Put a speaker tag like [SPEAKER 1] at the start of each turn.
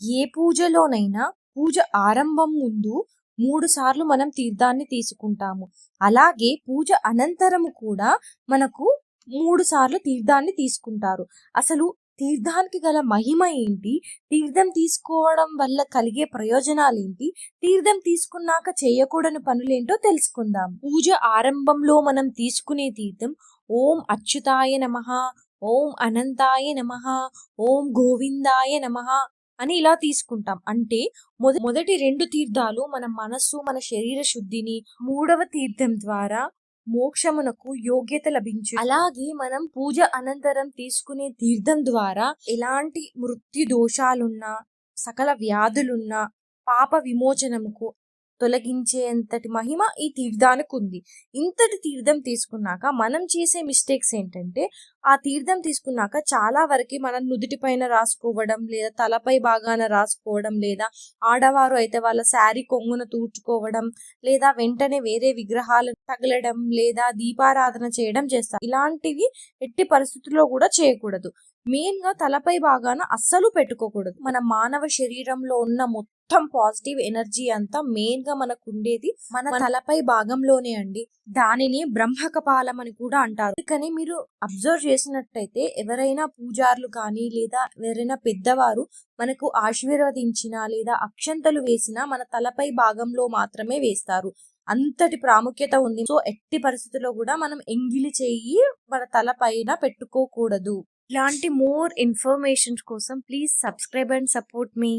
[SPEAKER 1] ఏ పూజలోనైనా పూజ ఆరంభం ముందు మూడు సార్లు మనం తీర్థాన్ని తీసుకుంటాము. అలాగే పూజ అనంతరము కూడా మనకు మూడు సార్లు తీర్థాన్ని తీసుకుంటారు. అసలు తీర్థానికి గల మహిమ ఏంటి? తీర్థం తీసుకోవడం వల్ల కలిగే ప్రయోజనాలు ఏంటి? తీర్థం తీసుకున్నాక చేయకూడని పనులేంటో తెలుసుకుందాం. పూజ ఆరంభంలో మనం తీసుకునే తీర్థం ఓం అచ్యుతాయ నమః ఓం అనంతాయ నమః ఓం గోవిందాయ నమ అని ఇలా తీసుకుంటాం. అంటే మొదటి రెండు తీర్థాలు మన మనస్సు మన శరీర శుద్ధిని మూడవ తీర్థం ద్వారా మోక్షమునకు యోగ్యత లభించు అలాగే మనం పూజ అనంతరం తీసుకునే తీర్థం ద్వారా ఎలాంటి మృత్యు దోషాలున్నా సకల వ్యాధులున్నా పాప విమోచనముకు తొలగించేంతటి మహిమ ఈ తీర్థానికి ఉంది. ఇంతటి తీర్థం తీసుకున్నాక మనం చేసే మిస్టేక్స్ ఏంటంటే ఆ తీర్థం తీసుకున్నాక చాలా వరకు మనం నుదుటి పైన రాసుకోవడం లేదా తలపై భాగాన రాసుకోవడం లేదా ఆడవారు అయితే వాళ్ళ శారీ కొంగున తూర్చుకోవడం లేదా వెంటనే వేరే విగ్రహాలు తగలడం లేదా దీపారాధన చేయడం చేస్తారు. ఇలాంటివి ఎట్టి పరిస్థితుల్లో కూడా చేయకూడదు. మెయిన్గా తలపై భాగాన అస్సలు పెట్టుకోకూడదు. మన మానవ శరీరంలో ఉన్న మొత్తం పాజిటివ్ ఎనర్జీ అంతా మెయిన్గా మనకు ఉండేది మన తలపై భాగంలోనే అండి. దానిని బ్రహ్మకపాలం అని కూడా అంటారు. కానీ మీరు అబ్జర్వ్ చేసినట్టయితే ఎవరైనా పూజారులు కానీ లేదా ఎవరైనా పెద్దవారు మనకు ఆశీర్వదించిన లేదా అక్షంతలు వేసినా మన తలపై భాగంలో మాత్రమే వేస్తారు. అంతటి ప్రాముఖ్యత ఉంది. సో ఎట్టి పరిస్థితుల్లో కూడా మనం ఎంగిలి చెయ్యి మన తల పైన పెట్టుకోకూడదు. ఇలాంటి మోర్ ఇన్ఫర్మేషన్ కోసం please subscribe and support me.